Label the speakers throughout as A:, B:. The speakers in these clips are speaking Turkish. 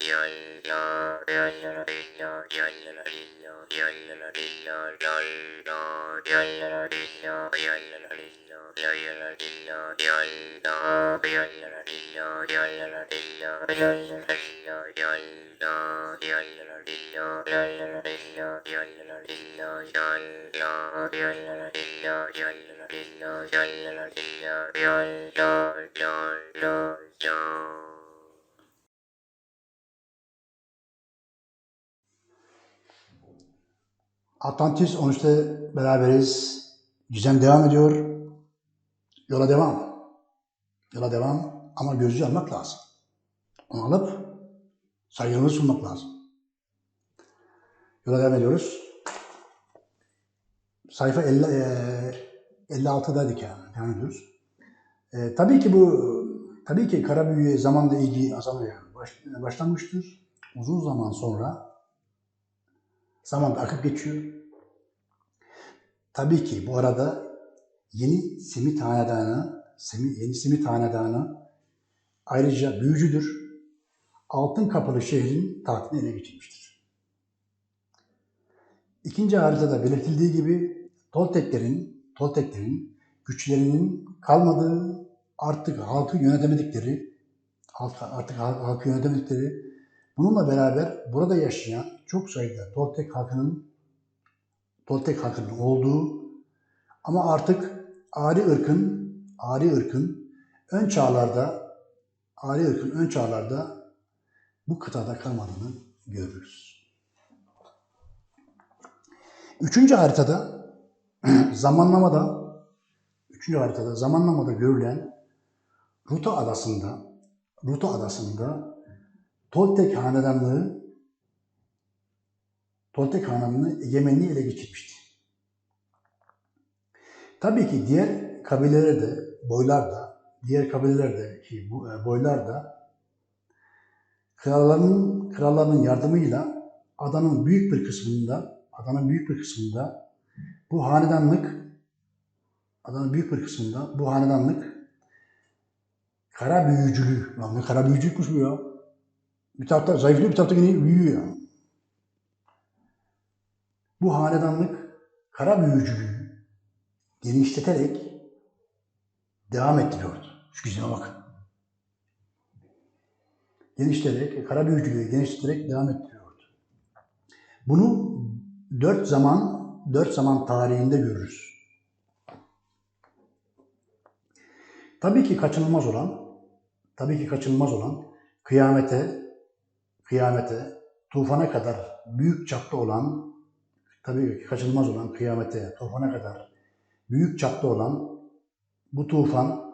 A: Yo, yo, yo. Atlantis 13'te beraberiz. Gizem devam ediyor. Yola devam. Yola devam ama gözlüğü almak lazım. Onu alıp saygınlığı sunmak lazım. Yola devam ediyoruz. Sayfa 50, e, 56'daydık yani. Devam ediyoruz. E, tabii ki bu tabii ki kara büyüye zamanla ilgi azalıyor. Baş, başlanmıştır. Uzun zaman sonra zaman da akıp geçiyor. Tabii ki bu arada yeni simit hanedanı, yeni simit hanedanı ayrıca büyücüdür. Altın kapılı şehrin tahtını ele geçirmiştir. İkinci haritada belirtildiği gibi Tolteklerin, Tolteklerin güçlerinin kalmadığı, artık halkı yönetemedikleri, artık halk- halkı yönetemedikleri, bununla beraber burada yaşayan çok sayıda Toltek halkının Toltek halkının olduğu ama artık Ari ırkın, Ari ırkın ön çağlarda, Ari ırkın ön çağlarda bu kıtada kalmadığını görürüz. Üçüncü haritada zamanlamada üçüncü haritada zamanlamada görülen Ruta adasında Ruta adasında Toltek hanedanlığı Toltek hanedanlığı egemenliği ele geçirmişti. Tabii ki diğer kabileler de, boylar da, diğer kabilelerdeki bu e, boylar da kralların kralların yardımıyla adanın büyük bir kısmında, adanın büyük bir kısmında bu hanedanlık adanın büyük bir kısmında bu hanedanlık kara büyücülüğü, lan ne kara büyücülükmüş bu ya. Bir tarafta zayıflıyor, bir tarafta yine büyüyor. Bu hanedanlık kara büyücülüğü genişleterek devam ettiriyordu. Şu güzime bakın. Genişleterek, kara büyücülüğü genişleterek devam ettiriyordu. Bunu dört zaman, dört zaman tarihinde görürüz. Tabii ki kaçınılmaz olan, tabii ki kaçınılmaz olan kıyamete, kıyamete, tufana kadar büyük çapta olan, tabii ki kaçınılmaz olan kıyamete, tufana kadar büyük çapta olan bu tufan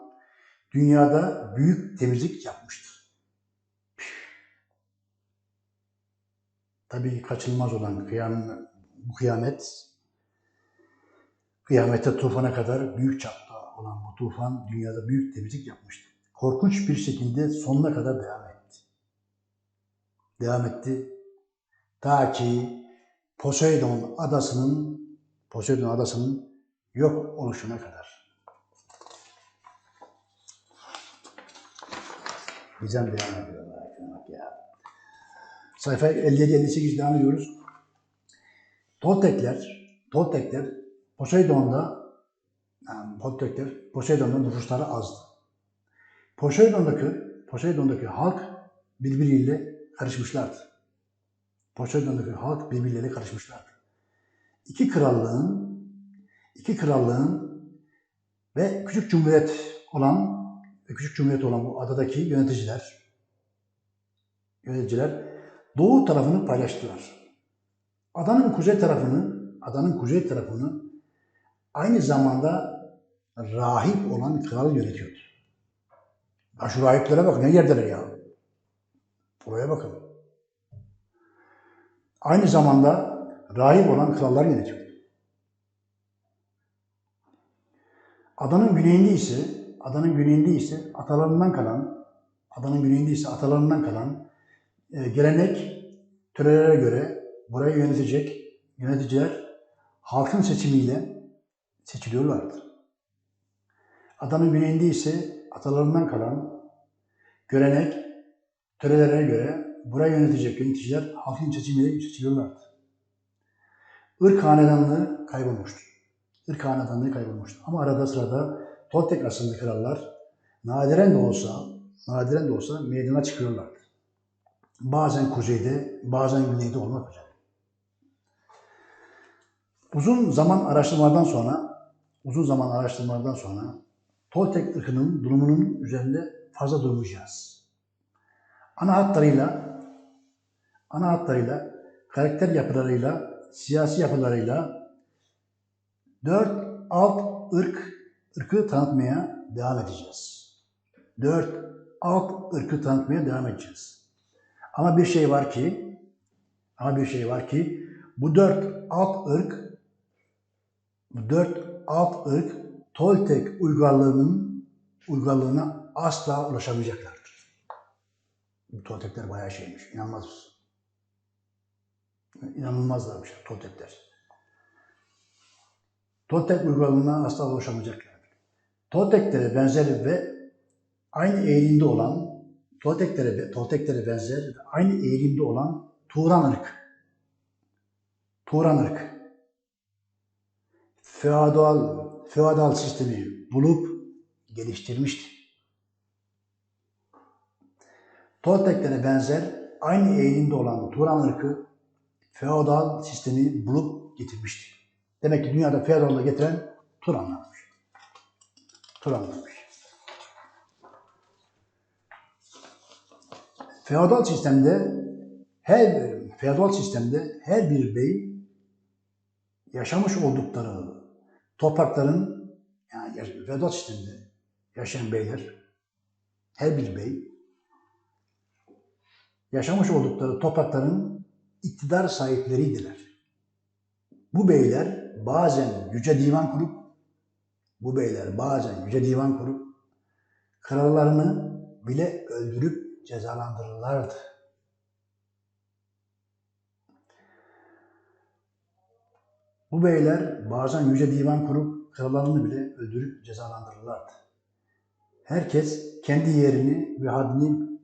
A: dünyada büyük temizlik yapmıştır. Tabii kaçınılmaz olan kıyam, kıyamet, kıyamete tufana kadar büyük çapta olan bu tufan dünyada büyük temizlik yapmıştır. Korkunç bir şekilde sonuna kadar devam. Devam etti. Ta ki Poseidon adasının Poseidon adasının yok oluşuna kadar. Gizem devam ediyor. Sayfa 57-58 devam ediyoruz. Toltekler, Toltekler Poseidon'da yani Toltekler Poseidon'da nüfusları azdı. Poseidon'daki Poseidon'daki halk birbiriyle karışmışlardı. Poseidon'daki halk birbirleriyle karışmışlardı. İki krallığın iki krallığın ve küçük cumhuriyet olan ve küçük cumhuriyet olan bu adadaki yöneticiler yöneticiler doğu tarafını paylaştılar. Adanın kuzey tarafını, adanın kuzey tarafını aynı zamanda rahip olan kral yönetiyordu. Ya şu rahiplere bak ne yerdeler ya. Buraya bakın. Aynı zamanda rahip olan krallar yönetiyordu. Adanın güneyinde ise adanın güneyinde ise atalarından kalan, adanın güneyinde ise atalarından kalan e, gelenek, törelere göre burayı yönetecek yöneticiler halkın seçimiyle seçiliyorlardı. Adanın güneyinde ise atalarından kalan görenek, törelere göre burayı yönetecek yöneticiler halkın seçimiyle seçiliyorlardı. Irk hanedanlığı kaybolmuştu. Irk hanedanlığı kaybolmuştu. Ama arada sırada Toltek asıllı krallar nadiren de olsa, nadiren de olsa meydana çıkıyorlardı. Bazen kuzeyde, bazen güneyde olmak üzere. Uzun zaman araştırmalardan sonra, uzun zaman araştırmalardan sonra Toltek ırkının durumunun üzerinde fazla durmayacağız. Ana hatlarıyla, ana hatlarıyla, karakter yapılarıyla, siyasi yapılarıyla dört alt ırk, ırkı tanıtmaya devam edeceğiz. Dört alt ırkı tanıtmaya devam edeceğiz. Ama bir şey var ki, ama bir şey var ki, bu dört alt ırk bu dört alt ırk Toltek uygarlığının uygarlığına asla ulaşamayacaklardır. Bu Toltekler bayağı şeymiş, inanmaz mısın? İnanılmazlarmış Toltekler. Toltek uygarlığına asla ulaşamayacaklardır. Tolteklere benzer ve aynı eğilimde olan Tolteklere, Tolteklere benzer ve aynı eğilimde olan Turan ırk. Turan ırk feodal, feodal sistemi bulup geliştirmişti. Tolteklere benzer aynı eğilimde olan Turan ırkı feodal sistemi bulup getirmişti. Demek ki dünyada feodallığı getiren Turanlarmış. Turanlarmış. Feodal sistemde her feodal sistemde her bir bey yaşamış oldukları toprakların yani feodal sisteminde yaşayan beyler her bir bey yaşamış oldukları toprakların iktidar sahipleriydiler. Bu beyler bazen yüce divan kurup bu beyler bazen yüce divan kurup krallarını bile öldürüp cezalandırırlardı. Bu beyler bazen yüce divan kurup krallarını bile öldürüp cezalandırırlardı. Herkes kendi yerini ve haddini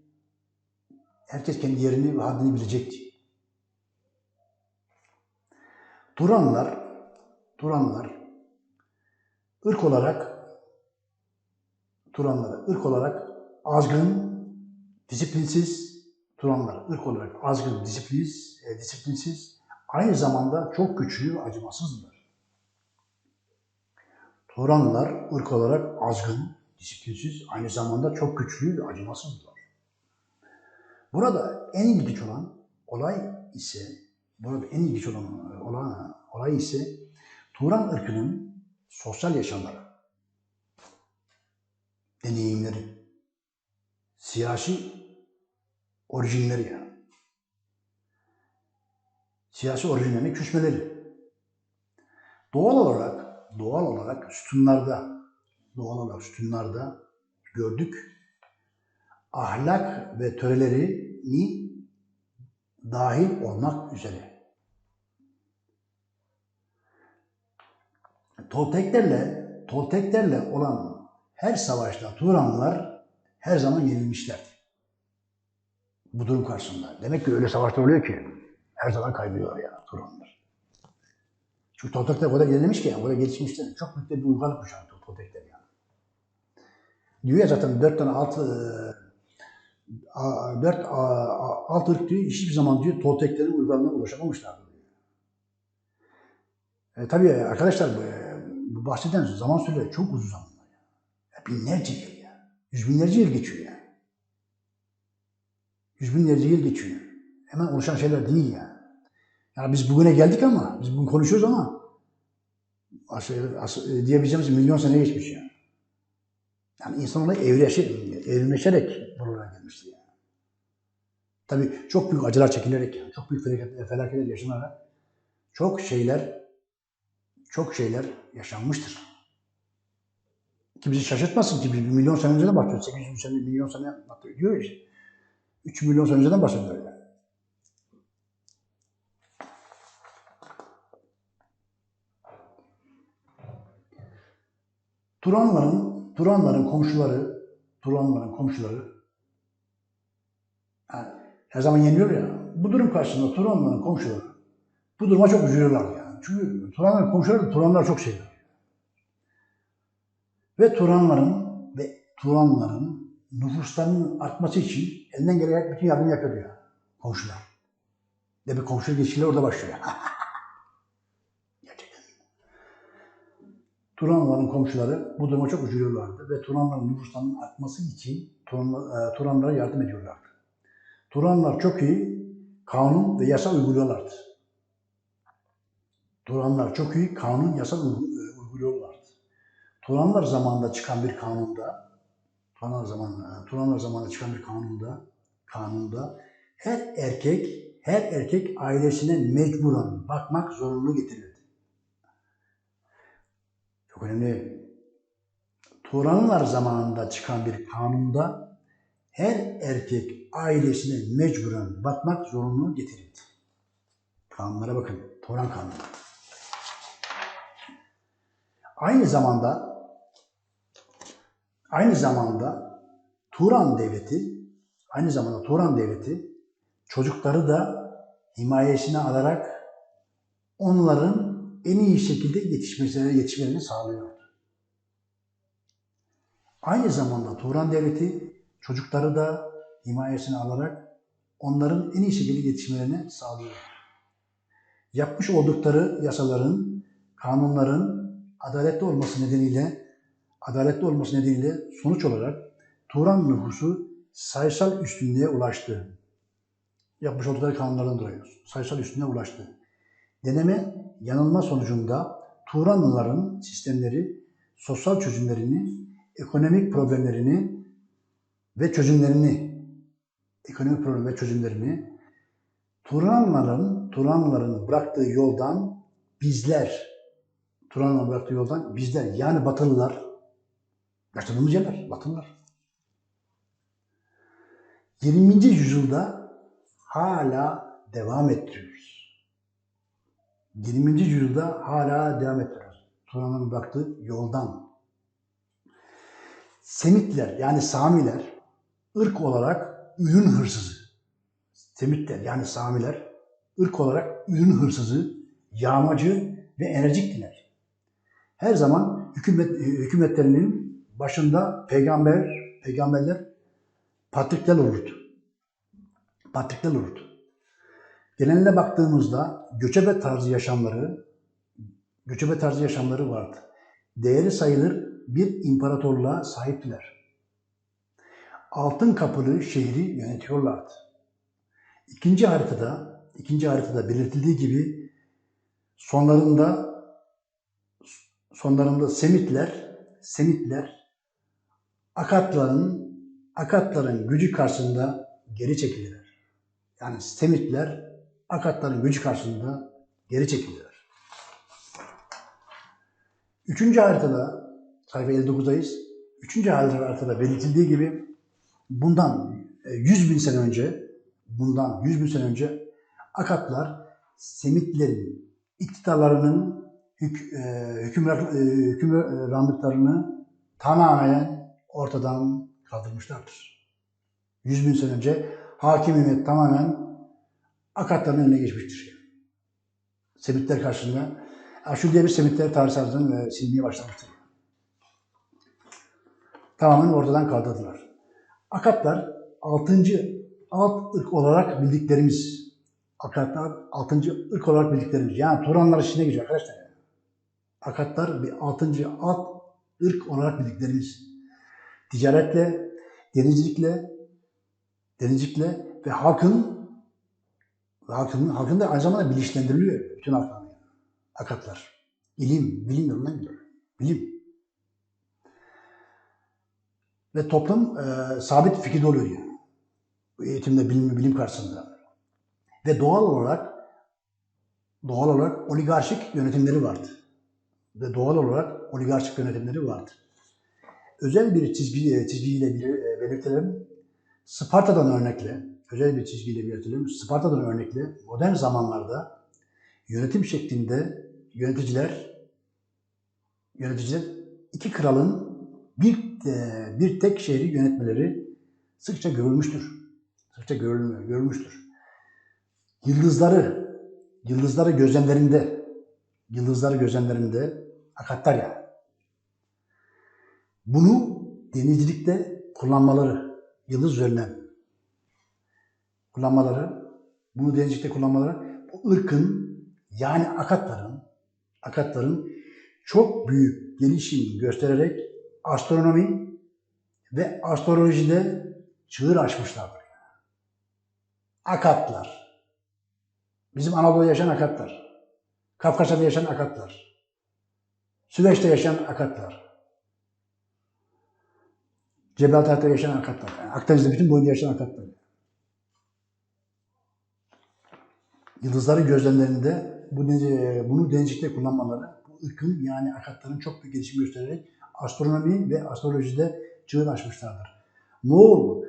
A: herkes kendi yerini ve haddini bilecekti. Turanlar, Turanlar ırk olarak Turanlar ırk olarak azgın, disiplinsiz Turanlar ırk olarak azgın, disiplinsiz, e, disiplinsiz aynı zamanda çok güçlü ve acımasızdılar. Turanlılar ırk olarak azgın, disiplinsiz, aynı zamanda çok güçlü ve acımasızdılar. Burada en ilginç olan olay ise, burada en ilginç olan olay, olay ise Turan ırkının sosyal yaşamları, deneyimleri, siyasi orijinleri yani siyasi orijinlerine küsmeleri. Doğal olarak, doğal olarak sütunlarda, doğal olarak sütunlarda gördük. Ahlak ve törelerini dahil olmak üzere. Tolteklerle, Tolteklerle olan her savaşta Turanlılar her zaman yenilmişlerdi. Bu durum karşısında. Demek ki öyle savaşlar oluyor ki her zaman kaybediyor ya Turanlar. Çünkü Toltekler o kadar ilerlemiş ki, o gelişmişler. Çok büyük bir uygarlık kuşağı Toltekler yani. Diyor ya zaten dört tane alt, e, dört alt ırk diyor, hiçbir zaman diyor Tolteklerin uygarlığına ulaşamamışlar. E, tabii arkadaşlar bu, e, bahseden zaman süreleri çok uzun zamanlar. Ya. Binlerce yıl ya. Yüz binlerce yıl geçiyor ya. Yüz binlerce yıl geçiyor hemen oluşan şeyler değil yani. Yani biz bugüne geldik ama, biz bugün konuşuyoruz ama aşağı, aşağı, diyebileceğimiz milyon sene geçmiş yani. Yani insanoğlu evrileşe, evrimleşerek buralara gelmişti yani. Tabii çok büyük acılar çekilerek çok büyük felaketler, yaşanarak çok şeyler, çok şeyler yaşanmıştır. Ki bizi şaşırtmasın ki biz bir milyon sene önceden bahsediyoruz. 800 sene, milyon sene diyor ya işte. 3 milyon sene önceden bahsediyor yani. Turanların, Turanların komşuları, Turanların komşuları her zaman yeniliyor ya. Bu durum karşısında Turanların komşuları bu duruma çok üzülüyorlar yani. Çünkü Turanların komşuları Turanları çok seviyor. Ve Turanların ve Turanların nüfuslarının artması için elinden gelen bütün yardım yapıyor ya komşular. Demek komşu ilişkiler orada başlıyor. Gerçekten. Turanların komşuları bu duruma çok üzülüyorlardı ve Turanların nüfuslarının artması için e, Turanlara yardım ediyorlardı. Turanlar çok iyi kanun ve yasa uyguluyorlardı. Turanlar çok iyi kanun, yasa e, uyguluyorlardı. Turanlar zamanında çıkan bir kanunda, Turanlar zamanında, Turanlar zamanında çıkan bir kanunda, kanunda her erkek, her erkek ailesine mecburen bakmak zorunlu getirildi. Çok önemli. Turanlar zamanında çıkan bir kanunda her erkek ailesine mecburen bakmak zorunlu getirildi. Kanunlara bakın. Turan kanunu. Aynı zamanda aynı zamanda Turan devleti aynı zamanda Turan devleti çocukları da himayesine alarak onların en iyi şekilde yetişmesine yetişmelerini sağlıyordu. Aynı zamanda Turan devleti çocukları da himayesine alarak onların en iyi şekilde yetişmelerini sağlıyor. Yapmış oldukları yasaların, kanunların adaletli olması nedeniyle adaletli olması nedeniyle sonuç olarak Turan nüfusu sayısal üstünlüğe ulaştı. Yapmış oldukları kanunlardan dolayı sayısal üstünlüğe ulaştı. Deneme yanılma sonucunda Turanlıların sistemleri, sosyal çözümlerini, ekonomik problemlerini ve çözümlerini, ekonomik problem ve çözümlerini Turanlıların, Turanlıların bıraktığı yoldan bizler, Turanlıların bıraktığı yoldan bizler yani Batılılar, yaşadığımız yerler, Batılılar. 20. yüzyılda hala devam ettiriyoruz. 20. yüzyılda hala devam ettiriyoruz. Turanlıların bıraktığı yoldan. Semitler yani Samiler ırk olarak ürün hırsızı. Semitler yani Samiler ırk olarak ürün hırsızı, yağmacı ve enerjiktiler. Her zaman hükümet, hükümetlerinin başında peygamber, peygamberler patrikler olurdu. Patrikler olurdu. Geneline baktığımızda göçebe tarzı yaşamları, göçebe tarzı yaşamları vardı. Değeri sayılır bir imparatorluğa sahiptiler. Altın kapılı şehri yönetiyorlardı. İkinci haritada, ikinci haritada belirtildiği gibi sonlarında sonlarında Semitler, Semitler Akatların Akatların gücü karşısında geri çekildiler. Yani Semitler Akatların gücü karşısında geri çekildiler. Üçüncü haritada, sayfa 59'dayız. Üçüncü haritada belirtildiği gibi bundan 100 bin sene önce, bundan 100 bin sene önce Akatlar Semitlerin iktidarlarının hük, e, hükümran, e, hükümranlıklarını tamamen ortadan kaldırmışlardır. 100 bin sene önce hakimiyet tamamen Akatların eline geçmiştir. Semitler karşısında Aşur diye bir Semitler tarihsel silmeye başlamıştır. Tamamen ortadan kaldırdılar. Akatlar 6. alt ırk olarak bildiklerimiz. Akatlar 6. ırk olarak bildiklerimiz. Yani Turanlar içine giriyor arkadaşlar. Akatlar bir 6. alt ırk olarak bildiklerimiz. Ticaretle, denizcilikle, denizcilikle ve halkın ve halkın, halkın da aynı zamanda bilinçlendiriliyor. Bütün halklar. Akatlar. İlim, bilim yolundan gidiyor. Bilim. Ve toplum e, sabit fikirde oluyor diyor. Eğitimde bilim, bilim karşısında. Ve doğal olarak doğal olarak oligarşik yönetimleri vardı. Ve doğal olarak oligarşik yönetimleri vardı. özel bir çizgi, e, çizgiyle bir, e, belirtelim. Sparta'dan örnekle, özel bir çizgiyle belirtelim. Sparta'dan örnekle modern zamanlarda yönetim şeklinde yöneticiler yöneticiler iki kralın bir e, bir tek şehri yönetmeleri sıkça görülmüştür. Sıkça görülmüyor, görülmüştür. Yıldızları yıldızları gözlemlerinde yıldızları gözlemlerinde akatlar ya. Bunu denizcilikte kullanmaları, yıldız üzerinden kullanmaları, bunu denizcilikte kullanmaları, bu ırkın yani akatların, akatların çok büyük gelişim göstererek astronomi ve astrolojide çığır açmışlardır. Akatlar. Bizim Anadolu'da yaşayan akatlar. Kafkasya'da yaşayan akatlar. Süveyş'te yaşayan akatlar. Cebratar'da yaşayan akatlar. Yani Akdeniz'de bütün boyunca yaşayan akatlar. Yıldızları gözlemlerinde bu deniz- bunu denizcilikte kullanmaları, bu ırkın yani akatların çok büyük gelişim göstererek astronomi ve astrolojide çığır açmışlardır. Moğol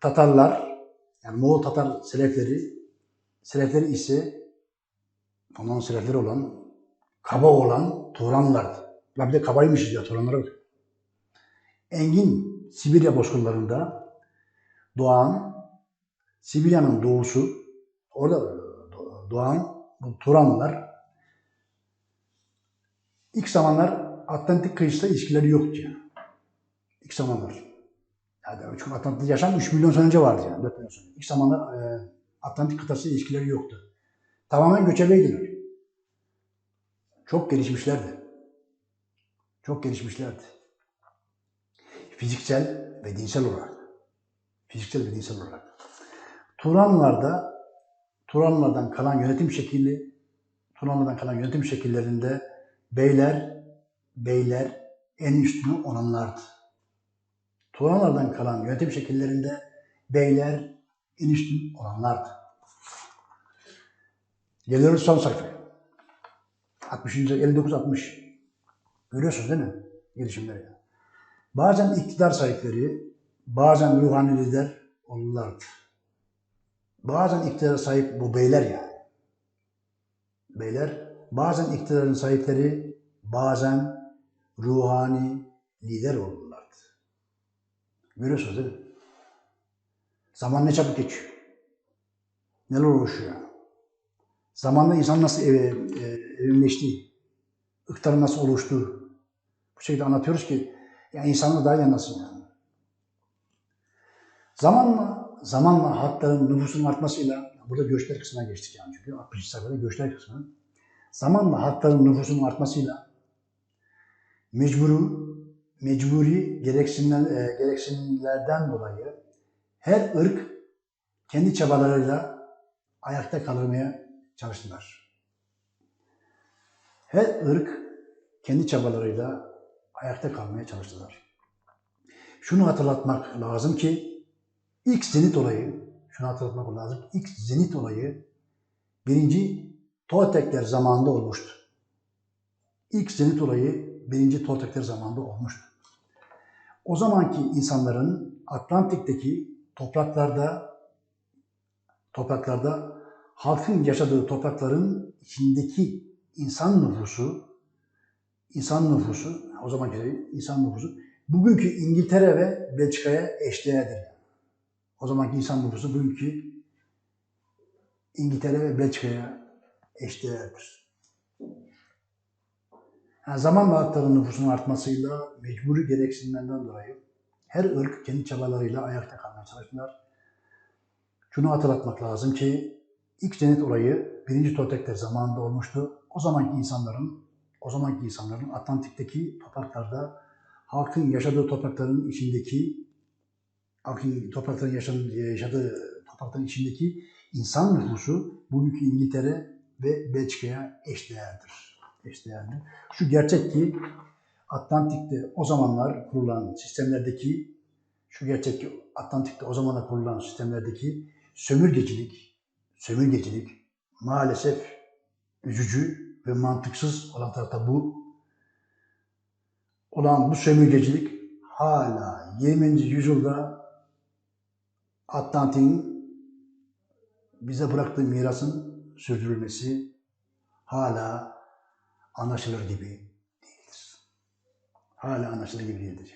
A: Tatarlar, yani Moğol Tatar Selefleri, Selefleri ise onların Selefleri olan, kaba olan Turanlardı. Ya bir de kabaymışız ya Turanlara bak. Engin Sibirya bozkırlarında doğan, Sibirya'nın doğusu, orada do- doğan bu Turanlar ilk zamanlar Atlantik kıyısında ilişkileri yoktu yani. İlk zamanlar. Yani çünkü Atlantik yaşam 3 milyon sene önce vardı yani. 4 milyon sene. İlk zamanlar e, Atlantik kıtası ilişkileri yoktu. Tamamen göçebeydiler. Çok gelişmişlerdi. Çok gelişmişlerdi. Fiziksel ve dinsel olarak. Fiziksel ve dinsel olarak. Turanlarda Turanlardan kalan yönetim şekli Turanlardan kalan yönetim şekillerinde beyler beyler en üstünü olanlardı. Turanlardan kalan yönetim şekillerinde beyler en üstün olanlardı. Geliyoruz son sayfaya. 60. 59-60. Görüyorsunuz değil mi? Gelişimleri. Bazen iktidar sahipleri, bazen ruhani lider olurlardı. Bazen iktidara sahip bu beyler yani. Beyler bazen iktidarın sahipleri, bazen ruhani lider olurlardı. Görüyorsunuz değil mi? Zaman ne çabuk geçiyor. Neler oluşuyor. Zamanla insan nasıl ev, e, evrimleşti, ıktarı nasıl oluştu. Bu şekilde anlatıyoruz ki ya insanlar daha iyi anlasın yani. Zamanla, zamanla halkların nüfusun artmasıyla, burada göçler kısmına geçtik yani çünkü 60 sayfada göçler kısmı. Zamanla halkların nüfusunun artmasıyla mecburu, mecburi gereksinimler, e, gereksinimlerden dolayı her ırk kendi çabalarıyla ayakta kalmaya çalıştılar. Her ırk kendi çabalarıyla ayakta kalmaya çalıştılar. Şunu hatırlatmak lazım ki ilk zenit olayı, şunu hatırlatmak lazım. İlk zenit olayı birinci Toltekler zamanında olmuştu. İlk zenit olayı birinci Toltekler zamanında olmuştu. O zamanki insanların Atlantik'teki topraklarda topraklarda halkın yaşadığı toprakların içindeki insan nüfusu insan nüfusu o zamanki insan nüfusu bugünkü İngiltere ve Belçika'ya eşdeğerdir. O zamanki insan nüfusu bugünkü İngiltere ve Belçika'ya eşdeğerdir. Yani zamanla halkların nüfusunun artmasıyla mecburi gereksinimlerden dolayı her ırk kendi çabalarıyla ayakta kalmaya çalıştılar. Şunu hatırlatmak lazım ki ilk cennet olayı birinci Toltekler zamanında olmuştu. O zamanki insanların, o zamanki insanların Atlantik'teki topraklarda halkın yaşadığı toprakların içindeki halkın toprakların yaşadığı, yaşadığı toprakların içindeki insan nüfusu bugünkü İngiltere ve Belçika'ya eşdeğerdir. Eşdeğerdir. Şu gerçek ki Atlantik'te o zamanlar kurulan sistemlerdeki şu gerçek ki Atlantik'te o zamanlar kurulan sistemlerdeki sömürgecilik, sömürgecilik maalesef üzücü ve mantıksız olan tarafta bu olan bu sömürgecilik hala 20. yüzyılda Atlantik'in bize bıraktığı mirasın sürdürülmesi hala anlaşılır gibi değildir. Hala anlaşılır gibi değildir.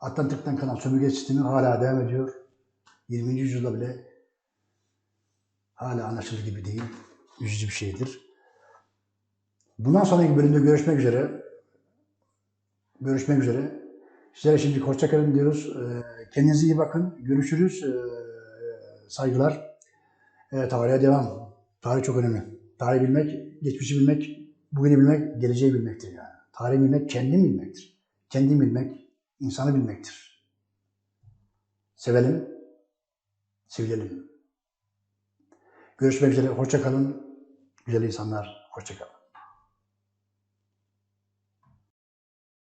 A: Atlantik'ten kalan sömürge sistemi hala devam ediyor. 20. yüzyılda bile hala anlaşılır gibi değil. Üzücü bir şeydir. Bundan sonraki bölümde görüşmek üzere. Görüşmek üzere. Sizlere şimdi hoşçakalın diyoruz. Ee, Kendinize iyi bakın. Görüşürüz. Ee, Saygılar. Tarihe devam. Tarih çok önemli. Tarih bilmek, geçmişi bilmek, bugünü bilmek, geleceği bilmektir yani. Tarih bilmek, kendini bilmektir. Kendini bilmek, insanı bilmektir. Sevelim, sevilelim. Görüşmek üzere. Hoşça kalın. Güzel insanlar. Hoşça kalın.